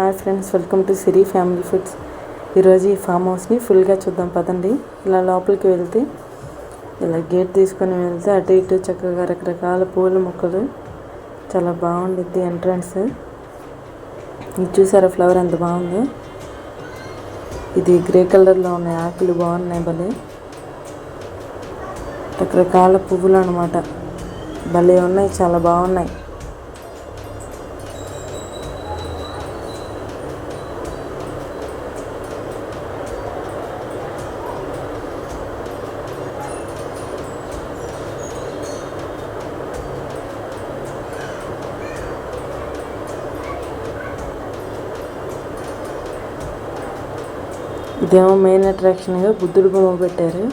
Hi friends welcome to Siri family foods. ఈరోజు ఈ form హౌస్ని ఫుల్గా చూద్దాం పదండి. ఇలా లోపలికి వెళ్తే ఇలా గేట్ తీసుకొని వెళ్తే అటు ఇటు చక్కగా రకరకాల పూల మొక్కలు. చాలా బాగుండిద్ది ఎంట్రన్స్. ఇది చూసారా ఫ్లవర్ ఎంత బాగుందో? ఇది గ్రే కలర్లో ఉన్నాయి ఆకులు బాగున్నాయి భలే. రకరకాల పువ్వులు అనమాట భలే ఉన్నాయి చాలా బాగున్నాయి. ఇదేమో మెయిన్ అట్రాక్షన్గా బుద్ధుడు బొమ్మ పెట్టారు.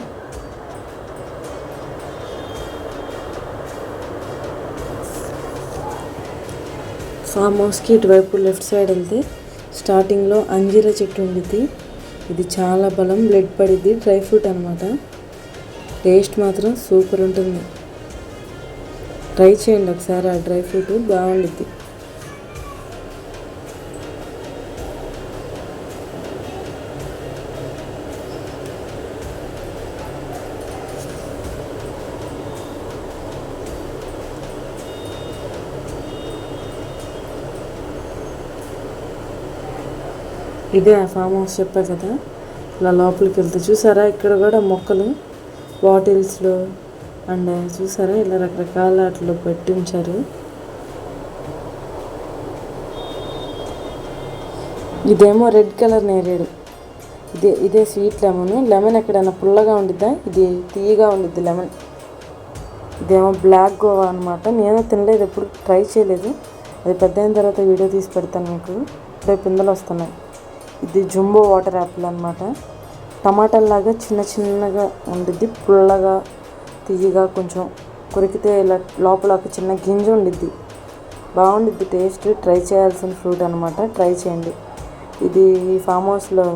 ఫామ్ హౌస్కి ఇటువైపు లెఫ్ట్ సైడ్ వెళ్తే స్టార్టింగ్లో అంజీరా చెట్టు ఉండిద్ది. ఇది చాలా బలం బ్లడ్ పడిద్ది డ్రై ఫ్రూట్ అనమాట టేస్ట్ మాత్రం సూపర్ ఉంటుంది. ట్రై చేయండి ఒకసారి ఆ డ్రై ఫ్రూట్ బాగుండిద్ది. ఇదే ఆ ఫామ్ హౌస్ చెప్పా కదా? ఇలా లోపలికి వెళ్తే చూసారా? ఇక్కడ కూడా మొక్కలు బాటిల్స్లో అండ్ చూసారా? ఇలా రకరకాల అట్లా పెట్టి ఉంచారు ఇదేమో రెడ్ కలర్ నేరేడు. ఇదే ఇదే స్వీట్ లెమన్. లెమన్ ఎక్కడైనా పుల్లగా ఉండిద్దా? ఇది తీయగా ఉండిద్ది లెమన్. ఇదేమో బ్లాక్ గోవా అనమాట నేను తినలేదు ఎప్పుడు ట్రై చేయలేదు. అది పెద్ద అయిన తర్వాత వీడియో తీసి పెడతాను మీకు. ఇప్పుడే పిందెలు వస్తున్నాయి. ఇది జుంబో వాటర్ యాపిల్ అనమాట టమాటాలాగా చిన్న చిన్నగా ఉండిద్ది పుల్లగా తీయగా కొంచెం కొరికితే ఇలా లోపల ఒక చిన్న గింజ ఉండిద్ది. బాగుండిద్ది టేస్ట్ ట్రై చేయాల్సిన ఫ్రూట్ అనమాట ట్రై చేయండి. ఇది ఈ ఫామ్ హౌస్లో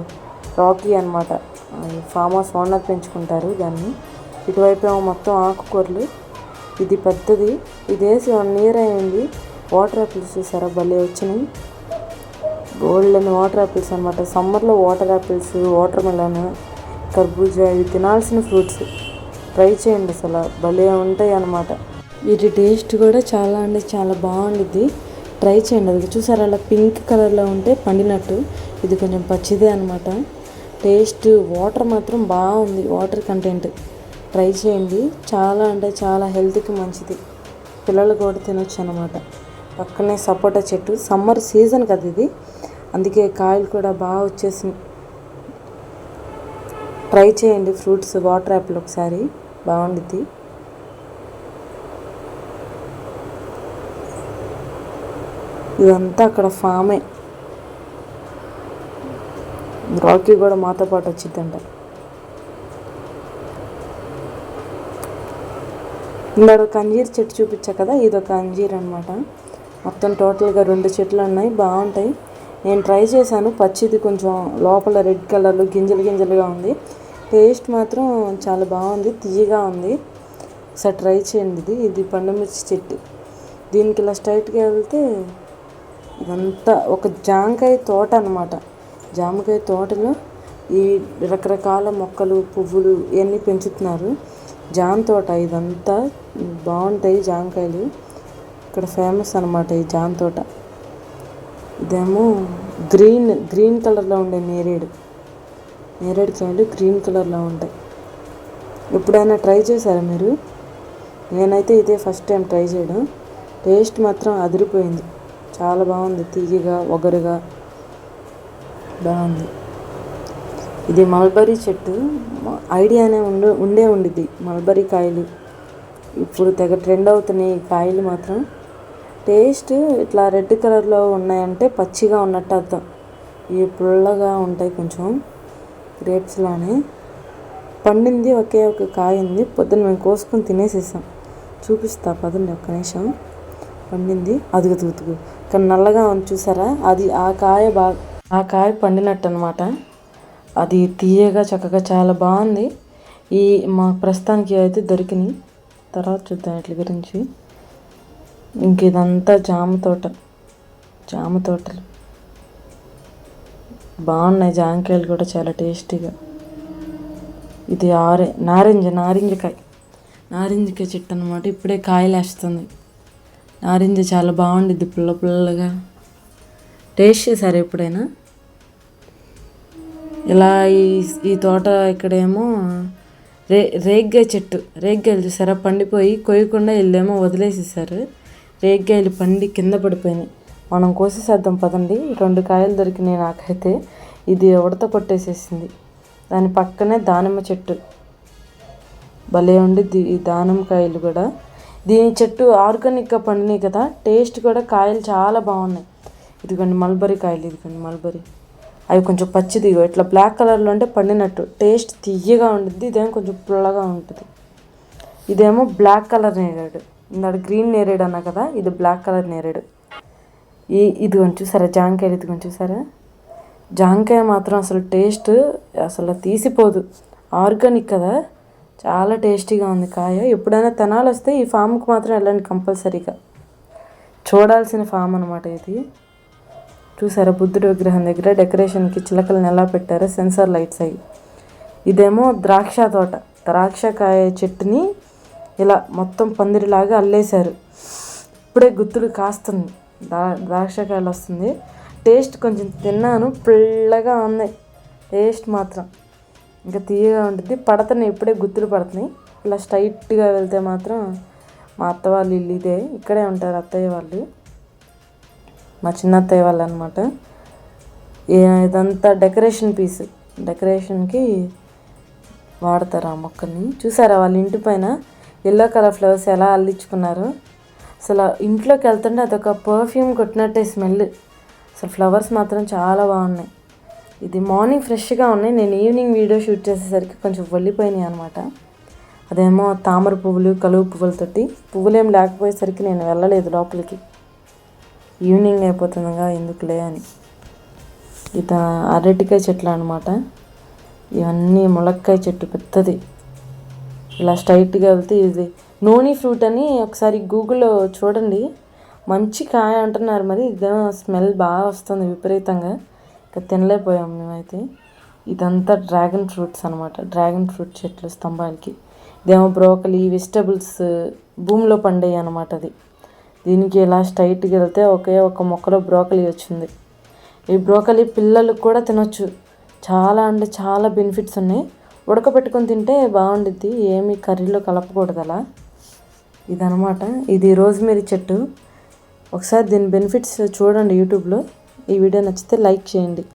రాకీ అనమాట ఫామ్ హౌస్ ఓనర్ పెంచుకుంటారు దాన్ని. ఇటువైపు ఏమో మొత్తం ఆకుకూరలు. ఇది పెద్దది. ఇది వేసి వన్ ఇయర్ అయింది. వాటర్ యాపిల్స్ చూసారా? భలే వచ్చినాయి. గోల్డ్ అని వాటర్ యాపిల్స్ అనమాట సమ్మర్లో వాటర్ యాపిల్స్ వాటర్ మెలన్ కర్బూజా ఇవి తినాల్సిన ఫ్రూట్స్. ట్రై చేయండి అసలు. భలే ఉంటాయి అన్నమాట. వీటి టేస్ట్ కూడా చాలా అంటే చాలా బాగుండిద్ది. ట్రై చేయండి. అది చూసారా? అలా పింక్ కలర్లో ఉంటే పండినట్టు. ఇది కొంచెం పచ్చిదే అనమాట టేస్ట్ వాటర్ మాత్రం బాగుంది. Water content. ట్రై చేయండి. చాలా అంటే చాలా హెల్త్కి మంచిది. పిల్లలు కూడా తినొచ్చు అనమాట పక్కనే సపోటా చెట్టు. సమ్మర్ సీజన్ కదా ఇది. అందుకే కాయలు కూడా బాగా వచ్చేసి ట్రై చేయండి ఫ్రూట్స్. వాటర్ యాపిల్ ఒకసారి. బాగుండిద్ది. ఇదంతా అక్కడ ఫామే. రాకీ కూడా మాతో పాటు వచ్చిద్దంట ఇందాడ కంజీర్ అంజీర్ చెట్టు చూపించా కదా? ఇది ఒక అంజీర్ అనమాట మొత్తం టోటల్గా రెండు చెట్లు ఉన్నాయి బాగుంటాయి. నేను ట్రై చేశాను పచ్చిది కొంచెం లోపల రెడ్ కలర్లో గింజలు గింజలుగా ఉంది. టేస్ట్ మాత్రం చాలా బాగుంది తీయగా ఉంది. ఒకసారి ట్రై చేయండి ఇది ఇది పండుమిర్చి చెట్టు. దీనికి ఇలా స్ట్రైట్గా వెళ్తే ఇదంతా ఒక జామకాయ తోట అనమాట జామకాయ తోటలో ఈ రకరకాల మొక్కలు పువ్వులు ఇవన్నీ పెంచుతున్నారు. జామ తోట ఇదంతా బాగుంటాయి జామకాయలు ఇక్కడ ఫేమస్ అనమాట ఈ జామ తోట. ఇదేమో గ్రీన్ గ్రీన్ కలర్లో ఉండే నేరేడు. నేరేడు కాయలు గ్రీన్ కలర్లో ఉంటాయి. ఎప్పుడైనా ట్రై చేశారా మీరు? నేనైతే ఇదే ఫస్ట్ టైం ట్రై చేయడం. టేస్ట్ మాత్రం అదిరిపోయింది. చాలా బాగుంది. తీయగా ఒగరుగా బాగుంది. ఇది మల్బరీ చెట్టు. ఐడియానే ఉండు ఉండే ఉండిద్ది. మల్బరీ కాయలు. ఇప్పుడు తెగ ట్రెండ్ అవుతున్నాయి కాయలు మాత్రం. టేస్ట్ ఇట్లా రెడ్ కలర్లో ఉన్నాయంటే పచ్చిగా ఉన్నట్టు అర్థం. ఇవి పుల్లగా ఉంటాయి కొంచెం గ్రేప్స్లానే పండింది ఒకే ఒక కాయ ఉంది. పొద్దున్న మేము కోసుకొని తినేసేసాం. చూపిస్తా పదండి ఒక్క నిమిషం. పండింది. అదుగు తుగుతుగు కానీ నల్లగా ఉంది చూసారా? అది ఆ కాయ బాగా ఆ కాయ పండినట్టు అనమాట అది తీయగా చక్కగా చాలా బాగుంది. ఈ మా ప్రస్తుతానికి అయితే దొరికినాయి. తర్వాత చూద్దాం వీటి గురించి. ఇంక ఇదంతా జామ తోట జామ తోటలు. బాగున్నాయి జామకాయలు కూడా చాలా టేస్టీగా. ఇది ఆరె నారింజ నారింజకాయ. నారింజకాయ చెట్టు అనమాట ఇప్పుడే కాయలు వేస్తుంది. నారింజ చాలా బాగుండిద్ది పుల్ల పుల్లగా. టేస్ట్ చేశారు ఎప్పుడైనా? ఇలా ఈ ఈ తోట ఇక్కడేమో రే రేగ్గాయ చెట్టు. రేగ్గాయలు చూసారా? పండిపోయి కొయ్యకుండా వీళ్ళేమో వదిలేసేసారు. రేగ్గాయలు పండి కింద పడిపోయినాయి. మనం కోసేసేద్దాం పదండి. రెండు కాయలు దొరికినాయి నాకైతే. ఇది ఉడత కొట్టేసేసింది. దాని పక్కనే దానిమ్మ చెట్టు. భలే ఉండిద్ది ఈ దానిమ్మకాయలు కూడా. దీని చెట్టు ఆర్గానిక్గా పండినాయి కదా. టేస్ట్ కూడా కాయలు చాలా బాగున్నాయి. ఇదిగోండి మల్బరీ కాయలు ఇదిగోండి మల్బరీ. అవి కొంచెం పచ్చిదిగో ఇట్లా బ్లాక్ కలర్లో అంటే పండినట్టు. టేస్ట్ తీయగా ఉంటుంది ఇదేమో కొంచెం పుల్లగా ఉంటుంది. ఇదేమో బ్లాక్ కలర్ నేగాడు ఇందాడు గ్రీన్ నేరేడు అన్నా కదా ఇది బ్లాక్ కలర్ నేరేడు ఈ ఇది కొంచెం చూసారా జాంకాయలు ఇది చూసారా? జాంకాయ మాత్రం అసలు టేస్ట్ అసలు తీసిపోదు. ఆర్గానిక్ కదా చాలా టేస్టీగా ఉంది కాయ. ఎప్పుడైనా తెనాలి వస్తే ఈ ఫామ్కి మాత్రం వెళ్ళండి కంపల్సరీగా. చూడాల్సిన ఫామ్ అనమాట ఇది. చూసారా బుద్ధుడి విగ్రహం దగ్గర డెకరేషన్కి చిలకలను ఎలా పెట్టారో సెన్సార్ లైట్స్ అయ్యి ఇదేమో ద్రాక్ష తోట. ద్రాక్షకాయ చెట్టుని ఇలా మొత్తం పందిరిలాగా అల్లేశారు. ఇప్పుడే గుత్తులు కాస్తుంది. దా ద్రాక్షకాయలు వస్తుంది. టేస్ట్ కొంచెం తిన్నాను. పుల్లగా ఉంది. టేస్ట్ మాత్రం. ఇంకా తీయగా ఉంటుంది. పడతని ఇప్పుడే గుత్తులు పడుతున్నాయి. ఇలా స్ట్రైట్గా వెళ్తే మాత్రం మా అత్త వాళ్ళు ఇల్లు ఇదే. ఇక్కడే ఉంటారు అత్తయ్య వాళ్ళు. మా చిన్న అత్తయ్య వాళ్ళు అనమాట ఇదంతా డెకరేషన్ పీస్. డెకరేషన్కి వాడతారు ఆ మొక్కని చూసారా వాళ్ళ ఇంటి పైన? ఎల్లో కలర్ ఫ్లవర్స్ ఎలా అల్లించుకున్నారు? అసలు ఇంట్లోకి వెళ్తుంటే అదొక పర్ఫ్యూమ్ కొట్టినట్టే స్మెల్ అసలు ఫ్లవర్స్ మాత్రం చాలా బాగున్నాయి. ఇది మార్నింగ్ ఫ్రెష్గా ఉన్నాయి. నేను ఈవినింగ్ వీడియో షూట్ చేసేసరికి కొంచెం వెళ్ళిపోయినాయి అనమాట అదేమో తామర పువ్వులు కలువు పువ్వులతోటి. పువ్వులు ఏం లేకపోయేసరికి నేను వెళ్ళలేదు లోపలికి. ఈవినింగ్ అయిపోతుందిగా ఎందుకులే అని. ఇత అరటికాయ చెట్లు అనమాట ఇవన్నీ ములక్కాయ చెట్టు పెద్దది. ఇలా స్ట్రైట్గా వెళ్తే ఇది. నోని ఫ్రూట్ అని ఒకసారి గూగుల్లో చూడండి. మంచి కాయ అంటున్నారు మరి. ఇదేమో స్మెల్ బాగా వస్తుంది విపరీతంగా. ఇంకా తినలేకపోయాం మేమైతే. ఇదంతా డ్రాగన్ ఫ్రూట్స్ అనమాట డ్రాగన్ ఫ్రూట్ చెట్లు స్తంభాలకి. ఇదేమో బ్రోకలీ వెజిటబుల్స్ భూమిలో పండేవి అనమాట అది. దీనికి ఇలా స్ట్రైట్గా వెళ్తే ఒకే ఒక మొక్కలో బ్రోకలీ వచ్చింది. ఈ బ్రోకలీ పిల్లలకు కూడా తినొచ్చు. చాలా అంటే చాలా బెనిఫిట్స్ ఉన్నాయి. ఉడకబెట్టుకొని తింటే బాగుండిద్ది. ఏమి కర్రీలో కలపకూడదు అలా ఇదనమాట ఇది రోజ్మేరీ చెట్టు. ఒకసారి దీని బెనిఫిట్స్ చూడండి యూట్యూబ్లో. ఈ వీడియో నచ్చితే లైక్ చేయండి.